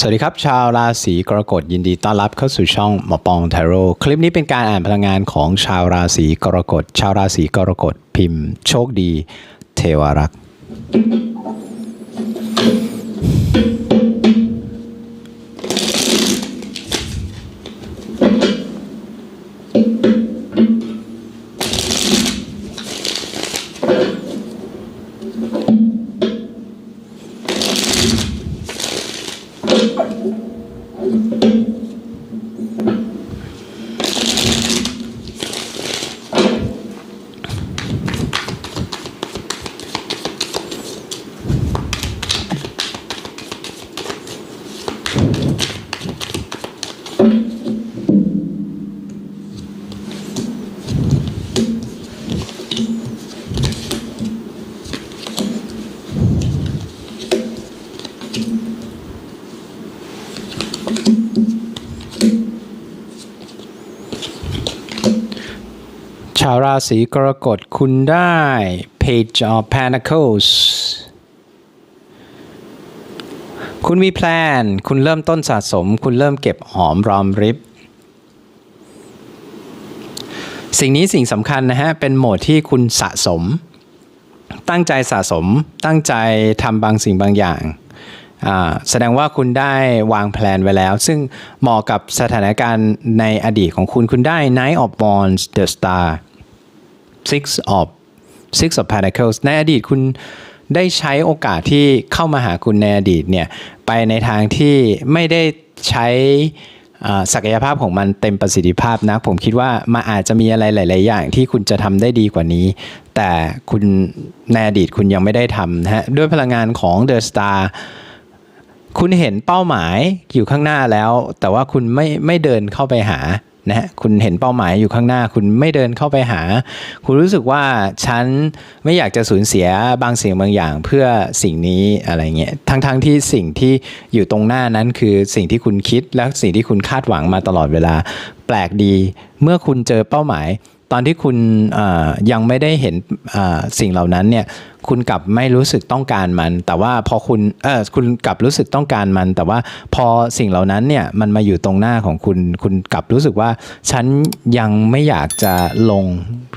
สวัสดีครับ ชาวราศีกรกฎยินดีต้อนรับเข้าสู่ช่องหมอปองทโร่คลิปนี้เป็นการอ่านพลังงานของชาวราศีกรกฎ ชาวราศีกรกฎพิมพ์ โชคดี เทวรักษ์าวราศีกรกฎคุณได้ Page of Pentacles คุณมีแพลน คุณเริ่มต้นสะสม คุณเริ่มเก็บหอมรอมริบ สิ่งนี้สิ่งสำคัญนะฮะ เป็นโหมดที่คุณสะสม ตั้งใจสะสม ตั้งใจทำบางสิ่งบางอย่างแสดงว่าคุณได้วางแผนไว้แล้ว ซึ่งเหมาะกับสถานการณ์ในอดีตของคุณคุณได้ Night of Wands The Star Six of Six of Pentacles ในอดีตคุณได้ใช้โอกาสที่เข้ามาหาคุณในอดีตเนี่ยไปในทางที่ไม่ได้ใช้ศักยภาพของมันเต็มประสิทธิภาพนะผมคิดว่ามันอาจจะมีอะไรหลาย ๆ อย่างที่คุณจะทำได้ดีกว่านี้ แต่คุณในอดีตคุณยังไม่ได้ทำนะฮะด้วยพลังงานของ The Star คุณเห็นเป้าหมายอยู่ข้างหน้าแล้ว แต่ว่าคุณไม่ไม่เดินเข้าไปหา นะฮะคุณเห็นเป้าหมายอยู่ข้างหน้า คุณไม่เดินเข้าไปหา คุณรู้สึกว่าฉันไม่อยากจะสูญเสียบางสิ่งบางอย่างเพื่อสิ่งนี้อะไรเงี้ยทั้งทั้งที่สิ่งที่อยู่ตรงหน้านั้นคือสิ่งที่คุณคิดและสิ่งที่คุณคาดหวังมาตลอดเวลา แปลกดีเมื่อคุณเจอเป้าหมาย ตอนที่คุณยังไม่ได้เห็นสิ่งเหล่านั้นเนี่ยคุณกลับไม่รู้สึกต้องการมัน แต่ว่าพอคุณเออคุณกลับรู้สึกต้องการมัน แต่ว่าพอสิ่งเหล่านั้นเนี่ยมันมาอยู่ตรงหน้าของคุณ คุณกลับรู้สึกว่า ฉันยังไม่อยากจะลง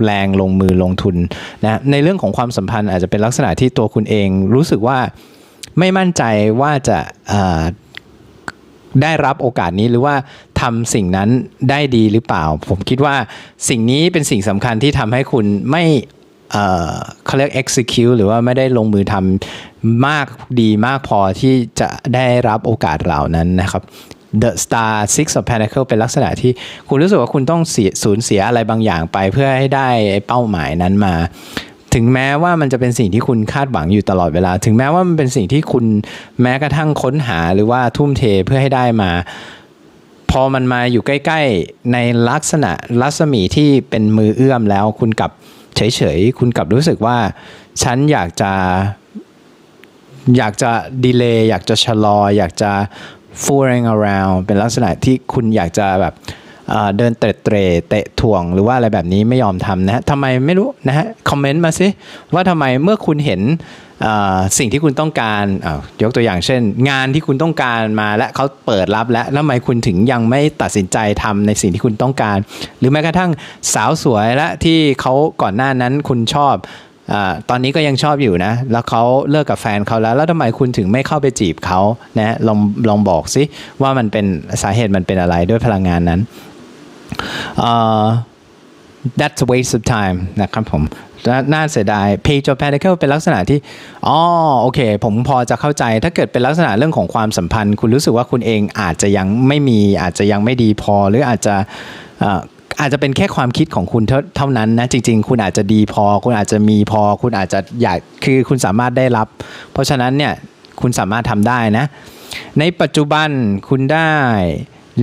แรงลงมือลงทุนนะในเรื่องของความสัมพันธ์อาจจะเป็นลักษณะที่ตัวคุณเองรู้สึกว่าไม่มั่นใจว่าจะ ได้รับโอกาสนี้หรือว่าทำสิ่งนั้นได้ดีหรือเปล่า ผมคิดว่าสิ่งนี้เป็นสิ่งสำคัญที่ทำให้คุณไม่เขาเรียก execute หรือว่าไม่ได้ลงมือทำมากดีมากพอที่จะได้รับโอกาสเหล่านั้นนะครับ The Star Six of Pentacle เป็นลักษณะที่คุณรู้สึกว่าคุณต้องสูญเสียอะไรบางอย่างไปเพื่อให้ได้เป้าหมายนั้นมา ถึงแม้ว่ามันจะเป็นสิ่งที่คุณคาดหวังอยู่ตลอดเวลา ถึงแม้ว่ามันเป็นสิ่งที่คุณแม้กระทั่งค้นหาหรือว่าทุ่มเทเพื่อให้ได้มา พอมันมาอยู่ใกล้ๆในลักษณะรัศมีที่เป็นมือเอื้อมแล้ว คุณกลับเฉยๆคุณกลับรู้สึกว่า ฉันอยากจะอยากจะดีเลย์อยากจะชะลอ อยากจะ fooling around เป็นลักษณะที่คุณอยากจะแบบ เดินเตะเตะเตะถ่วงหรือว่าอะไรแบบนี้ไม่ยอมทำนะฮะทำไมไม่รู้นะฮะคอมเมนต์มาสิว่าทำไมเมื่อคุณเห็นสิ่งที่คุณต้องการายกตัวอย่างเช่น งานที่คุณต้องการมาและเขาเปิดรับแล้วแล้วทำไมคุณถึงยังไม่ตัดสินใจทำในสิ่งที่คุณต้องการ หรือแม้กระทั่งสาวสวยและที่เขาก่อนหน้านั้นคุณชอบอตอนนี้ก็ยังชอบอยู่นะ แล้วเขาเลิกกับแฟนเขาแล้ว แล้วทำไมคุณถึงไม่เข้าไปจีบเขานะลองลองบอกสิว่ามันเป็นสาเหตุมันเป็นอะไรด้วยพลังงานนั้น that's a waste of time นะครับผมน่าเสียดาย page of pentacle เป็นลักษณะที่อ๋อโอเค ผมพอจะเข้าใจ ถ้าเกิดเป็นลักษณะเรื่องของความสัมพันธ์ คุณรู้สึกว่าคุณเองอาจจะยังไม่มีอาจจะยังไม่ดีพอ หรืออาจจะอาจจะเป็นแค่ความคิดของคุณเท่านั้นนะ จริง ๆ คุณอาจจะดีพอ คุณอาจจะมีพอ คุณอาจจะอยากคือคุณสามารถได้รับ เพราะฉะนั้นเนี่ยคุณสามารถทำได้นะ ในปัจจุบันคุณได้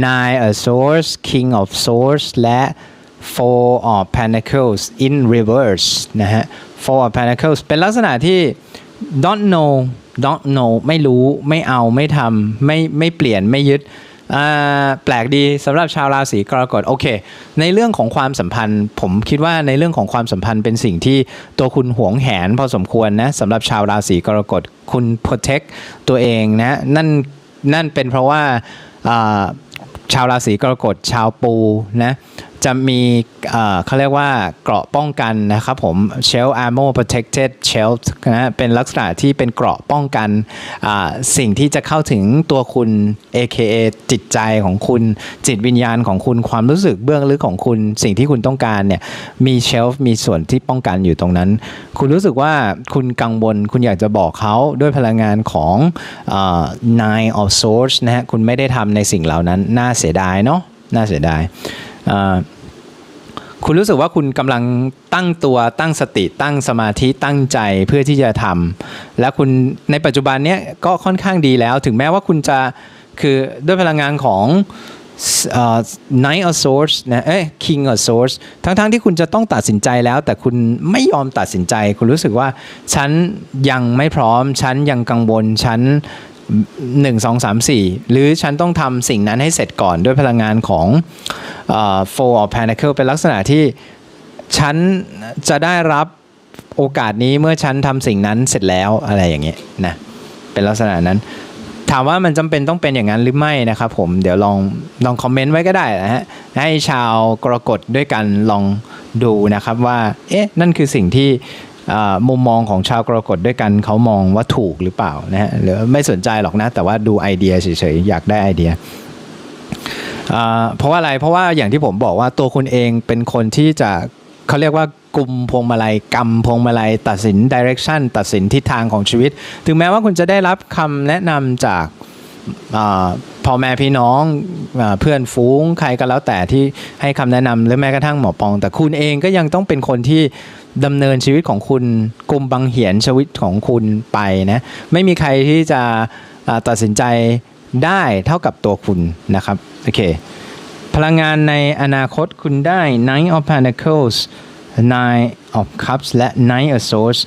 Nine of Swords King of Swords และ Four of Pentacles in reverse นะฮะ Four of Pentacles เป็นลักษณะที่ don't know don't know ไม่รู้ไม่เอาไม่ทำไม่ไม่เปลี่ยนไม่ยึดอ่าแปลกดีสำหรับชาวราศีกรกฎโอเค ในเรื่องของความสัมพันธ์ ผมคิดว่าในเรื่องของความสัมพันธ์เป็นสิ่งที่ตัวคุณหวงแหนพอสมควรนะสำหรับชาวราศีกรกฎคุณ protect ตัวเองนะนั่นนั่นเป็นเพราะว่าอ่า ชาวราศีกรกฎชาวปูนะ จะมีเขาเรียกว่าเกราะป้องกันนะครับผม shell armor protected shell นะเป็นลักษณะที่เป็นเกราะป้องกันสิ่งที่จะเข้าถึงตัวคุณ AKA จิตใจของคุณจิตวิญญาณของคุณความรู้สึกเบื้องลึกของคุณสิ่งที่คุณต้องการเนี่ยมีเชลฟ์มีส่วนที่ป้องกันอยู่ตรงนั้น คุณรู้สึกว่าคุณกังวลคุณอยากจะบอกเขาด้วยพลังงานของ nine of swords นะฮะคุณไม่ได้ทำในสิ่งเหล่านั้นน่าเสียดายเนาะน่าเสียดาย คุณรู้สึกว่าคุณกำลังตั้งตัวตั้งสติตั้งสมาธิตั้งใจเพื่อที่จะทำและคุณในปัจจุบันเนี้ยก็ค่อนข้างดีแล้ว ถึงแม้ว่าคุณจะคือด้วยพลังงานของ night of Swords นะเอ้ย King of Swords ทั้งๆที่คุณจะต้องตัดสินใจแล้ว แต่คุณไม่ยอมตัดสินใจ คุณรู้สึกว่า ฉันยังไม่พร้อม ฉันยังกังวล ฉัน หนึ่งสองสามสี่หรือฉันต้องทำสิ่งนั้นให้เสร็จก่อนด้วยพลังงานของเอ่อ Four of Pentacle เป็นลักษณะที่ฉันจะได้รับโอกาสนี้เมื่อฉันทำสิ่งนั้นเสร็จแล้วอะไรอย่างเงี้ยนะเป็นลักษณะนั้น ถามว่ามันจำเป็นต้องเป็นอย่างนั้นหรือไม่นะครับผมเดี๋ยวลองลองคอมเมนต์ไว้ก็ได้นะฮะให้ชาวกรกฎด้วยกันลองดูนะครับว่าเอ๊ะนั่นคือสิ่งที่ มุมมองของชาวกรกฎด้วยกันเขามองว่าถูกหรือเปล่านะฮะหรือไม่สนใจหรอกนะ แต่ว่าดูไอเดียเฉยๆ อยากได้ไอเดียเพราะว่าอะไรเพราะว่าอย่างที่ผมบอกว่าตัวคุณเองเป็นคนที่จะเขาเรียกว่ากลุ่มพวงมาลัยกำพวงมาลัยตัดสินดิเรกชันตัดสินทิศทางของชีวิต ถึงแม้ว่าคุณจะได้รับคำแนะนำจากพ่อแม่พี่น้องอเพื่อนฟูงใครก็แล้วแต่ที่ให้คำแนะนำหรือแม้กระทั่งหมอปอง แต่คุณเองก็ยังต้องเป็นคนที่ ดำเนินชีวิตของคุณกลุ่มบังเหียนชีวิตของคุณไปนะไม่มีใครที่จะตัดสินใจได้เท่ากับตัวคุณนะครับโอเคพลังงานในอนาคตคุณได้ Nine of Pentacles Nine of Cups และ Nine of Swords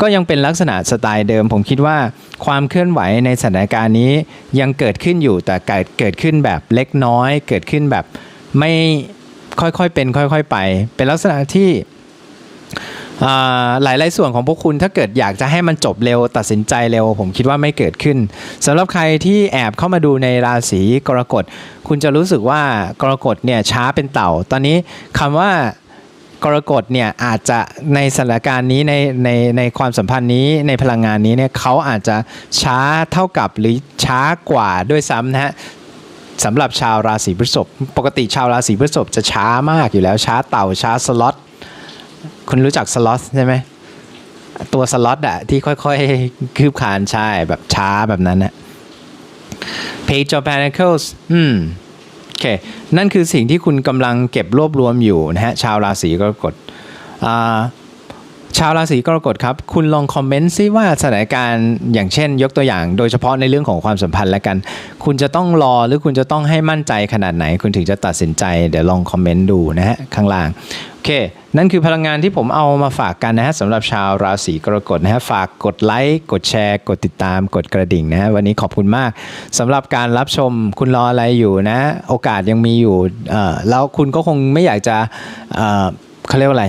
ก็ยังเป็นลักษณะสไตล์เดิม ผมคิดว่าความเคลื่อนไหวในสถานการณ์นี้ยังเกิดขึ้นอยู่แต่เกิดเกิดขึ้นแบบเล็กน้อย เกิดขึ้นแบบไม่ค่อยๆเป็นค่อย ๆ ไป เป็นลักษณะที่ หลายๆส่วนของพวกคุณถ้าเกิดอยากจะให้มันจบเร็วตัดสินใจเร็ว ผมคิดว่าไม่เกิดขึ้นสำหรับใครที่แอบเข้ามาดูในราศีกรกฎคุณจะรู้สึกว่ากรกฎเนี่ยช้าเป็นเต่า ตอนนี้คำว่ากรกฎเนี่ยอาจจะในสถานการณ์นี้ในในในความสัมพันธ์นี้ในพลังงานนี้เนี่ยเขาอาจจะช้าเท่ากับหรือช้ากว่าด้วยซ้ำนะฮะสำหรับชาวราศีพฤษภปกติชาวราศีพฤษภจะช้ามากอยู่แล้วช้าเต่าช้าสล็อต คุณรู้จักสล็อตใช่ไหมตัวสล็อตอะที่ค่อยๆ คืบคลานใช่แบบช้าแบบนั้นนะ Page of Pentacles อืมโอเค นั่นคือสิ่งที่คุณกำลังเก็บรวบรวมอยู่นะฮะ ชาวราศีกรกฎอ่า ชาวราศีกรกฎครับ คุณลองคอมเมนต์ซิว่าสถานการณ์อย่างเช่น ยกตัวอย่าง โดยเฉพาะในเรื่องของความสัมพันธ์แล้วกัน คุณจะต้องรอหรือคุณจะต้องให้มั่นใจขนาดไหน คุณถึงจะตัดสินใจ เดี๋ยวลองคอมเมนต์ดูนะฮะข้างล่างโอเค นั่นคือพลังงานที่ผมเอามาฝากกันนะฮะสำหรับชาวราศีกรกฎนะฮะฝากกดไลค์กดแชร์ กดติดตามกดกระดิ่งนะฮะวันนี้ขอบคุณมากสำหรับการรับชมคุณรออะไรอยู่นะ โอกาสยังมีอยู่แล้วคุณก็คงไม่อยากจะเอ่อเขาเรียกว่าอะไร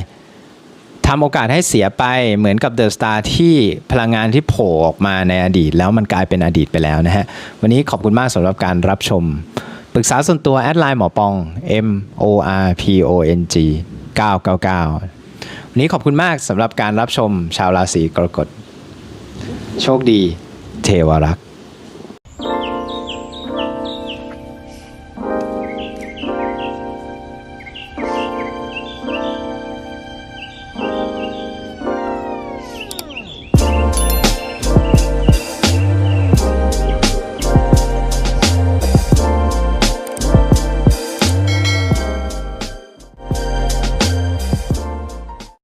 ทำโอกาสให้เสียไปเหมือนกับเดอะสตาร์ที่พลังงานที่โผล่ออกมาในอดีต แล้วมันกลายเป็นอดีตไปแล้วนะฮะ วันนี้ขอบคุณมากสำหรับการรับชม ปรึกษาส่วนตัวแอดไลน์หมอปอง M O R P O N G 999 วันนี้ขอบคุณมากสำหรับการรับชมชาวราศีกรกฎ โชคดี เทวรักษ์